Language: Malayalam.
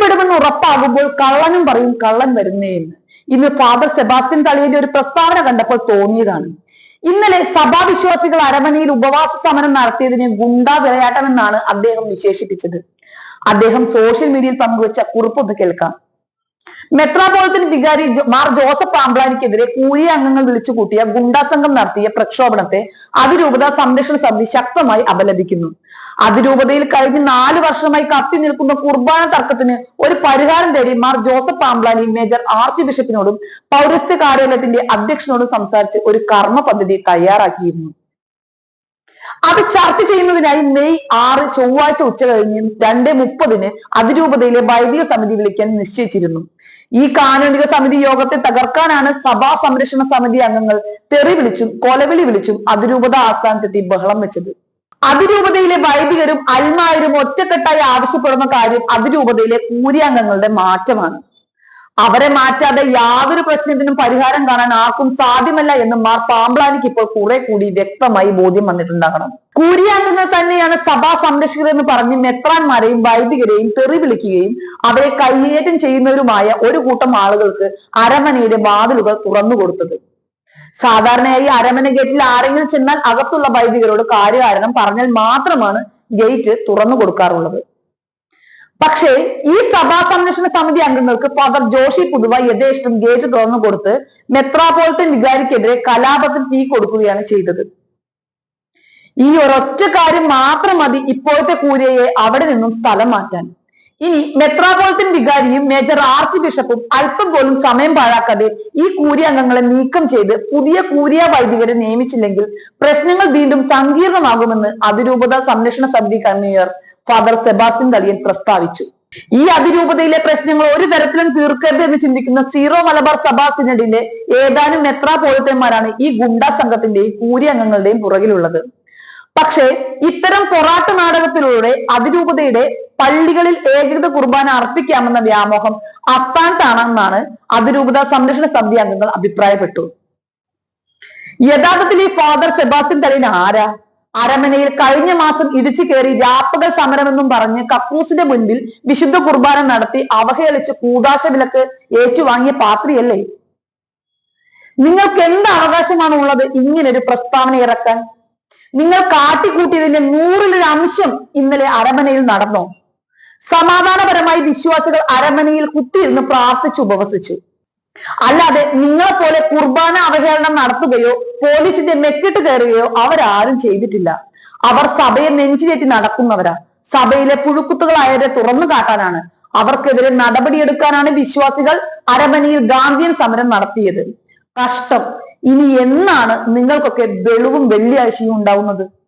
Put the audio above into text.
പിടിപെടുമെന്ന് ഉറപ്പാകുമ്പോൾ കള്ളനും പറയും കള്ളൻ വരുന്നേ എന്ന്. ഇന്ന് ഫാദർ സെബാസ്റ്റ്യൻ തളിയുടെ ഒരു പ്രസ്താവന കണ്ടപ്പോൾ തോന്നിയതാണ്. ഇന്നലെ സഭാവിശ്വാസികൾ അരമനയിൽ ഉപവാസ സമരം നടത്തിയതിനെ ഗുണ്ടാ വിളയാട്ടമെന്നാണ് അദ്ദേഹം വിശേഷിപ്പിച്ചത്. അദ്ദേഹം സോഷ്യൽ മീഡിയയിൽ പങ്കുവച്ച കുറിപ്പൊന്ന് കേൾക്കാം. മെത്രാപോളിത്തൻ വികാരി മാർ ജോസഫ് പാമ്പ്ലാനിക്കെതിരെ കൂലിയ അംഗങ്ങൾ വിളിച്ചു കൂട്ടിയ ഗുണ്ടാ സംഘം നടത്തിയ പ്രക്ഷോഭണത്തെ അതിരൂപത സംരക്ഷണ സമിതി ശക്തമായി അപലപിക്കുന്നു. അതിരൂപതയിൽ കഴിഞ്ഞ നാല് വർഷമായി കത്തി നിൽക്കുന്ന കുർബാന തർക്കത്തിന് ഒരു പരിഹാരം തേടി മാർ ജോസഫ് പാമ്പ്ലാനി മേജർ ആർച്ച് ബിഷപ്പിനോടും പൗരസ്ത്യ കാര്യാലയത്തിന്റെ അധ്യക്ഷനോടും സംസാരിച്ച് ഒരു കർമ്മ പദ്ധതി തയ്യാറാക്കിയിരുന്നു. അത് ചർച്ച ചെയ്യുന്നതിനായി മെയ് ആറ് ചൊവ്വാഴ്ച ഉച്ച കഴിഞ്ഞ് രണ്ട് മുപ്പതിന് അതിരൂപതയിലെ വൈദിക സമിതി വിളിക്കാൻ നിശ്ചയിച്ചിരുന്നു. ഈ കാനോനിക സമിതി യോഗത്തെ തകർക്കാനാണ് സഭാ സംരക്ഷണ സമിതി അംഗങ്ങൾ തെറി വിളിച്ചും കൊലവിളി വിളിച്ചും അതിരൂപത ആസ്ഥാനത്തെത്തി ബഹളം വെച്ചത്. അതിരൂപതയിലെ വൈദികരും അൽമായരും ഒറ്റക്കെട്ടായി ആവശ്യപ്പെടുന്ന കാര്യം അതിരൂപതയിലെ കൂര്യാംഗങ്ങളുടെ മാറ്റമാണ്. അവരെ മാറ്റാതെ യാതൊരു പ്രശ്നത്തിനും പരിഹാരം കാണാൻ ആർക്കും സാധ്യമല്ല എന്ന് മാർ പാമ്പ്ലാനിക്ക് ഇപ്പോൾ കുറെ കൂടി വ്യക്തമായി ബോധ്യം വന്നിട്ടുണ്ടാകണം. കൂരിയാക്കുന്നത് തന്നെയാണ് സഭാ സംരക്ഷകർ എന്ന് പറഞ്ഞ് മെത്രാന്മാരെയും വൈദികരെയും തെറി വിളിക്കുകയും അവരെ കയ്യേറ്റം ചെയ്യുന്നവരുമായ ഒരു കൂട്ടം ആളുകൾക്ക് അരമനയുടെ വാതിലുകൾ തുറന്നു കൊടുത്തത്. സാധാരണയായി അരമന ഗേറ്റിൽ ആരെങ്കിലും ചെന്നാൽ അകത്തുള്ള വൈദികരോട് കാര്യകാരണം പറഞ്ഞാൽ മാത്രമാണ് ഗേറ്റ് തുറന്നു കൊടുക്കാറുള്ളത്. പക്ഷേ ഈ സഭാ സംരക്ഷണ സമിതി അംഗങ്ങൾക്ക് ഫാദർ ജോഷി പുതുവ യഥേഷ്ടം ഗേറ്റ് തുറന്നു കൊടുത്ത് മെത്രാപോളിത്തൻ വികാരിക്കെതിരെ കലാപത്തിൽ തീ കൊടുക്കുകയാണ് ചെയ്തത്. ഈ ഒരൊറ്റ കാര്യം മാത്രം മതി ഇപ്പോഴത്തെ കൂരയെ അവിടെ നിന്നും സ്ഥലം മാറ്റാൻ. ഇനി മെത്രാപോളിത്തൻ വികാരിയും മേജർ ആർച്ച് ബിഷപ്പും അല്പം പോലും സമയം പാഴാക്കാതെ ഈ കൂരി അംഗങ്ങളെ നീക്കം ചെയ്ത് പുതിയ കൂരിയ വൈദികരെ നിയമിച്ചില്ലെങ്കിൽ പ്രശ്നങ്ങൾ വീണ്ടും സങ്കീർണമാകുമെന്ന് അതിരൂപത സംരക്ഷണ സമിതി കൺവീനർ ഫാദർ സെബാസ്റ്റ്യൻ തളിയൻ പ്രസ്താവിച്ചു. ഈ അതിരൂപതയിലെ പ്രശ്നങ്ങൾ ഒരു തരത്തിലും തീർക്കരുത് എന്ന് ചിന്തിക്കുന്ന സീറോ മലബാർ സഭാ സിനഡിലെ ഏതാനും മെത്രാപോളിത്തന്മാരാണ് ഈ ഗുണ്ടാ സംഘത്തിന്റെയും കൂരി അംഗങ്ങളുടെയും പുറകിലുള്ളത്. പക്ഷേ ഇത്തരം പൊറാട്ട് നാടകത്തിലൂടെ അതിരൂപതയുടെ പള്ളികളിൽ ഏകീകൃത കുർബാന അർപ്പിക്കാമെന്ന വ്യാമോഹം അസ്ഥാനത്താണെന്നാണ് അതിരൂപത സംരക്ഷണ സമിതി അംഗങ്ങൾ അഭിപ്രായപ്പെട്ടു. യഥാർത്ഥത്തിൽ ഈ ഫാദർ സെബാസ്റ്റ്യൻ തലീൻ ആരാ? അരമനയിൽ കഴിഞ്ഞ മാസം ഇടിച്ചു കയറി രാപ്പകൽ സമരമെന്നും പറഞ്ഞ് കക്കൂസിന്റെ മുൻപിൽ വിശുദ്ധ കുർബാന നടത്തി അവഹേളിച്ച് കൂതാശ വിലക്ക് ഏറ്റുവാങ്ങിയ പാത്രിയല്ലേ? നിങ്ങൾക്ക് എന്ത് അവകാശമാണ് ഉള്ളത് ഇങ്ങനൊരു പ്രസ്താവന ഇറക്കാൻ? നിങ്ങൾ കാട്ടിക്കൂട്ടിയതിന്റെ നൂറിലൊരു അംശം ഇന്നലെ അരമനയിൽ നടന്നോ? സമാധാനപരമായി വിശ്വാസികൾ അരമനയിൽ കുത്തിയിരുന്ന് പ്രാർത്ഥിച്ചു ഉപവസിച്ചു. അല്ലാതെ നിങ്ങളെ പോലെ കുർബാന അവഹേളനം നടത്തുകയോ പോലീസിന്റെ മെക്കിട്ട് കയറുകയോ അവരാരും ചെയ്തിട്ടില്ല. അവർ സഭയെ നെഞ്ചിലേറ്റി നടക്കുന്നവരാ. സഭയിലെ പുഴുക്കുത്തുകളായവരെ തുറന്നു കാട്ടാനാണ്. അവർക്കെതിരെ നടപടിയെടുക്കാനാണ് വിശ്വാസികൾ അരമണിയിൽ ഗാന്ധിയൻ സമരം നടത്തിയത്. കഷ്ടം. ഇനി എന്നാണ് നിങ്ങൾക്കൊക്കെ വെളിവും വെള്ളിയാഴ്ചയും ഉണ്ടാവുന്നത്?